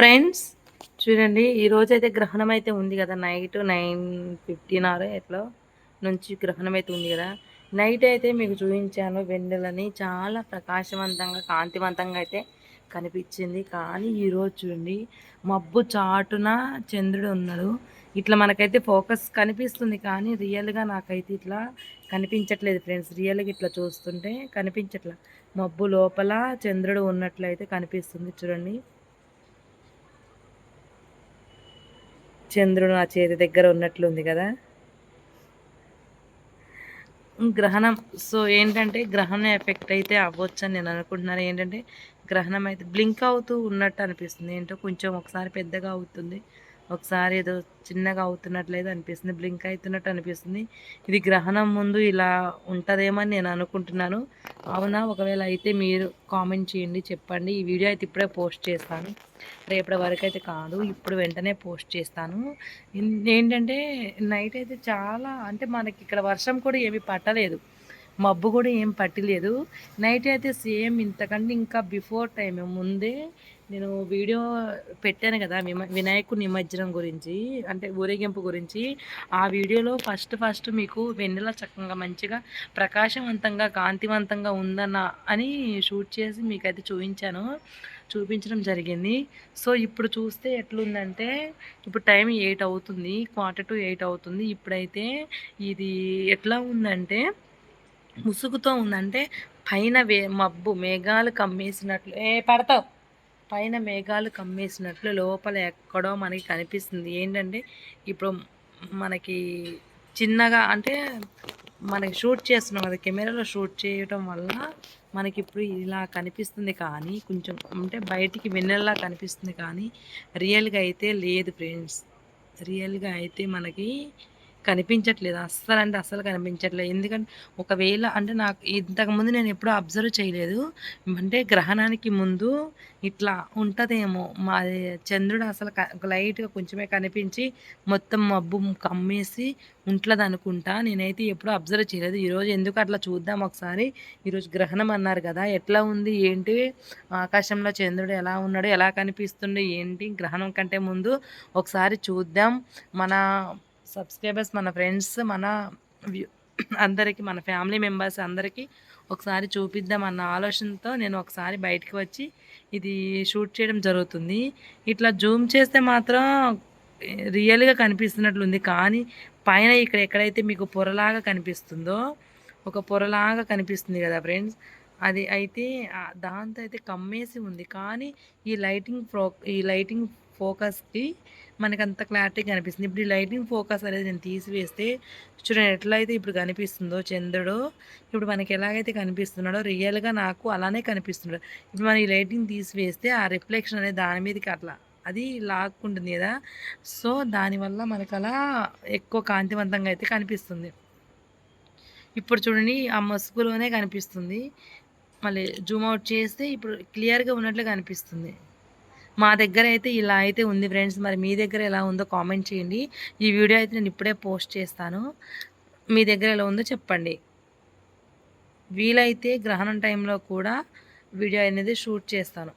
Friends చూడండి ఈరోజు అయితే గ్రహణం అయితే ఉంది కదా నైట్ నైన్ ఫిఫ్టీన్ ఆర్ ఎట్లా నుంచి గ్రహణం అయితే ఉంది కదా. నైట్ అయితే మీకు చూపించాను వెన్నెలని చాలా ప్రకాశవంతంగా కాంతివంతంగా అయితే కనిపించింది. కానీ ఈరోజు చూడండి మబ్బు చాటున చంద్రుడు ఉన్నాడు. ఇట్లా మనకైతే ఫోకస్ కనిపిస్తుంది కానీ రియల్గా నాకైతే ఇట్లా కనిపించట్లేదు ఫ్రెండ్స్. రియల్గా ఇట్లా చూస్తుంటే కనిపించట్లా. మబ్బు లోపల చంద్రుడు ఉన్నట్లయితే కనిపిస్తుంది చూడండి. చంద్రుడు నా చేతి దగ్గర ఉన్నట్లుంది కదా? గ్రహణం సో ఏంటంటే గ్రహణం ఎఫెక్ట్ అయితే అవ్వచ్చు అని నేను అనుకుంటున్నాను. ఏంటంటే గ్రహణం అయితే బ్లింక్ అవుతూ ఉన్నట్టు అనిపిస్తుంది. ఏంటో కొంచెం ఒకసారి పెద్దగా అవుతుంది ఒకసారి ఏదో చిన్నగా అవుతున్నట్లయితే అనిపిస్తుంది. బ్లింక్ అవుతున్నట్టు అనిపిస్తుంది. ఇది గ్రహణం ముందు ఇలా ఉంటుందేమో అని నేను అనుకుంటున్నాను. అవునా? ఒకవేళ అయితే మీరు కామెంట్ చేయండి చెప్పండి. ఈ వీడియో అయితే ఇప్పుడే పోస్ట్ చేస్తాను. రేపటి వరకు అయితే కాదు ఇప్పుడు వెంటనే పోస్ట్ చేస్తాను. ఏంటంటే నైట్ అయితే చాలా అంటే మనకి ఇక్కడ వర్షం కూడా ఏమి పట్టలేదు. మబ్బు కూడా ఏం పట్టలేదు. నైట్ అయితే సేమ్ ఇంతకంటే ఇంకా బిఫోర్ టైం ముందే నేను వీడియో పెట్టాను కదా వినాయకు నిమజ్జనం గురించి అంటే ఊరేగింపు గురించి. ఆ వీడియోలో ఫస్ట్ ఫస్ట్ మీకు వెన్నెల చక్కగా మంచిగా ప్రకాశవంతంగా కాంతివంతంగా ఉందన్న అని షూట్ చేసి మీకైతే చూపించాను. చూపించడం జరిగింది. సో ఇప్పుడు చూస్తే ఎట్లుందంటే ఇప్పుడు టైం ఎయిట్ అవుతుంది క్వార్టర్ టు ఎయిట్ అవుతుంది. ఇప్పుడైతే ఇది ఎట్లా ఉందంటే ముసుగుతో ఉందంటే పైన వే మబ్బు మేఘాలు కమ్మేసినట్లు ఏ పడతావు. పైన మేఘాలు కమ్మేసినట్లు లోపల ఎక్కడో మనకి కనిపిస్తుంది. ఏంటంటే ఇప్పుడు మనకి చిన్నగా అంటే మనకి షూట్ చేస్తున్నాం కదా కెమెరాలో షూట్ చేయటం వల్ల మనకి ఇప్పుడు ఇలా కనిపిస్తుంది కానీ కొంచెం అంటే బయటికి వెన్నెల్లా కనిపిస్తుంది కానీ రియల్గా అయితే లేదు ఫ్రెండ్స్. రియల్గా అయితే మనకి కనిపించట్లేదు. అస్సలు అంటే అస్సలు కనిపించట్లేదు. ఎందుకంటే ఒకవేళ అంటే నాకు ఇంతకుముందు నేను ఎప్పుడూ అబ్జర్వ్ చేయలేదు. అంటే గ్రహణానికి ముందు ఇట్లా ఉంటుందేమో. మా చంద్రుడు అసలు లైట్గా కొంచెమే కనిపించి మొత్తం మబ్బు కమ్మేసి ఉంటుంది అనుకుంటా నేనైతే ఎప్పుడూ అబ్జర్వ్ చేయలేదు. ఈరోజు ఎందుకు అట్లా చూద్దాం ఒకసారి. ఈరోజు గ్రహణం అన్నారు కదా ఎట్లా ఉంది ఏంటి? ఆకాశంలో చంద్రుడు ఎలా ఉన్నాడు ఎలా కనిపిస్తుండే ఏంటి? గ్రహణం కంటే ముందు ఒకసారి చూద్దాం. మన సబ్స్క్రైబర్స్ మన ఫ్రెండ్స్ మన అందరికీ మన ఫ్యామిలీ మెంబర్స్ అందరికీ ఒకసారి చూపిద్దాం అన్న ఆలోచనతో నేను ఒకసారి బయటకు వచ్చి ఇది షూట్ చేయడం జరుగుతుంది. ఇట్లా జూమ్ చేస్తే మాత్రం రియల్గా కనిపిస్తున్నట్లుంది. కానీ పైన ఇక్కడ ఎక్కడైతే మీకు పొరలాగా కనిపిస్తుందో ఒక పొరలాగా కనిపిస్తుంది కదా ఫ్రెండ్స్. అది అయితే దాంతో అయితే కమ్మేసి ఉంది. కానీ ఈ లైటింగ్ ప్రో ఈ లైటింగ్ ఫోకస్కి మనకి అంత క్లారిటీ కనిపిస్తుంది. ఇప్పుడు ఈ లైటింగ్ ఫోకస్ అనేది నేను తీసివేస్తే చూడండి ఎట్లయితే ఇప్పుడు కనిపిస్తుందో చంద్రుడు ఇప్పుడు మనకి ఎలాగైతే కనిపిస్తున్నాడో రియల్గా నాకు అలానే కనిపిస్తున్నాడు. ఇప్పుడు మనం ఈ లైటింగ్ తీసివేస్తే ఆ రిఫ్లెక్షన్ అనేది దాని మీదకి అట్లా అది లాక్కుంటుంది కదా. సో దానివల్ల మనకు అలా ఎక్కువ కాంతివంతంగా అయితే కనిపిస్తుంది. ఇప్పుడు చూడండి ఆ మసుగులోనే కనిపిస్తుంది. మళ్ళీ జూమ్ అవుట్ చేస్తే ఇప్పుడు క్లియర్గా ఉన్నట్లు కనిపిస్తుంది. మా దగ్గర అయితే ఇలా అయితే ఉంది ఫ్రెండ్స్. మరి మీ దగ్గర ఎలా ఉందో కామెంట్ చేయండి. ఈ వీడియో అయితే నేను ఇప్పుడే పోస్ట్ చేస్తాను. మీ దగ్గర ఎలా ఉందో చెప్పండి. వీలైతే గ్రహణం టైంలో కూడా వీడియో అనేది షూట్ చేస్తాను.